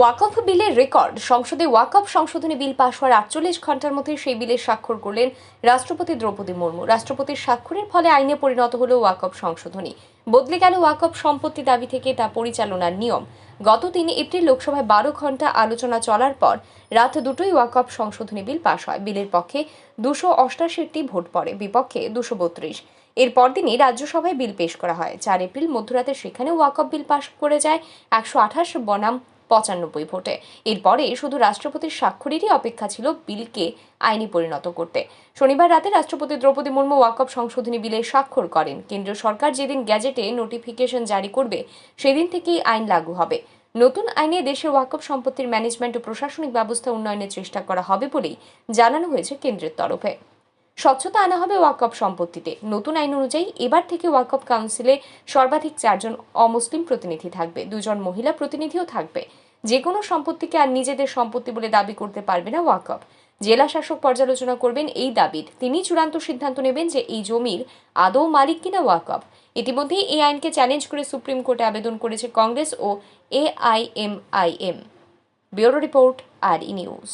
ওয়াকফ বিলের রেকর্ড। সংসদে ওয়াকফ সংশোধনী বিল পাশ হওয়ার আটচল্লিশ ঘণ্টার মধ্যে সেই বিলে স্বাক্ষর করলেন রাষ্ট্রপতি দ্রৌপদী মুর্মু। রাষ্ট্রপতির স্বাক্ষরের ফলে আইনে পরিণত হল ওয়াকফ সংশোধনী। বদলে গেল ওয়াকফ সম্পত্তি দাবি থেকে তা পরিচালনার নিয়ম। গত তিন এপ্রিল লোকসভায় বারো ঘণ্টা আলোচনা চলার পর রাত দুটোই ওয়াকফ সংশোধনী বিল পাশ হয়। বিলের পক্ষে দুশো অষ্টাশিটি ভোট পড়ে। বিপক্ষে দুশো বত্রিশ। এর পরদিনই রাজ্যসভায় বিল পেশ করা হয়। চার এপ্রিল মধ্যরাতে সেখানে ওয়াকফ বিল পাশ করে যায় একশো আঠাশ বনাম পঁচানব্বই ভোটে। এরপরে শুধু রাষ্ট্রপতির স্বাক্ষরেরই অপেক্ষা ছিল বিলকে আইনি পরিণত করতে। শনিবার রাতে রাষ্ট্রপতি দ্রৌপদী মুর্মু ওয়াকফ সংশোধনী বিলে স্বাক্ষর করেন। কেন্দ্রীয় সরকার যেদিন গ্যাজেটে নোটিফিকেশন জারি করবে, সেদিন থেকেই আইন লাগু হবে। নতুন আইনে দেশের ওয়াকফ সম্পত্তির ম্যানেজমেন্ট ও প্রশাসনিক ব্যবস্থা উন্নয়নের চেষ্টা করা হবে বলেই জানানো হয়েছে কেন্দ্রের তরফে। স্বচ্ছতা আনা হবে ওয়াকফ সম্পত্তিতে। নতুন আইন অনুযায়ী এবার থেকে ওয়াকফ কাউন্সিলে সর্বাধিক চারজন অমুসলিম প্রতিনিধি থাকবে। দুজন মহিলা প্রতিনিধিও থাকবে। যে কোনো সম্পত্তিকে আর নিজেদের সম্পত্তি বলে দাবি করতে পারবে না ওয়াকফ জেলা শাসক পর্যালোচনা করবেন এই দাবির। তিনি চূড়ান্ত সিদ্ধান্ত নেবেন যে এই জমির আদৌ মালিক কিনা ওয়াকফ ইতিমধ্যেই এই আইনকে চ্যালেঞ্জ করে সুপ্রিম কোর্টে আবেদন করেছে কংগ্রেস ও এআইএমআইএম ব্যুরো রিপোর্ট আর ই নিউজ।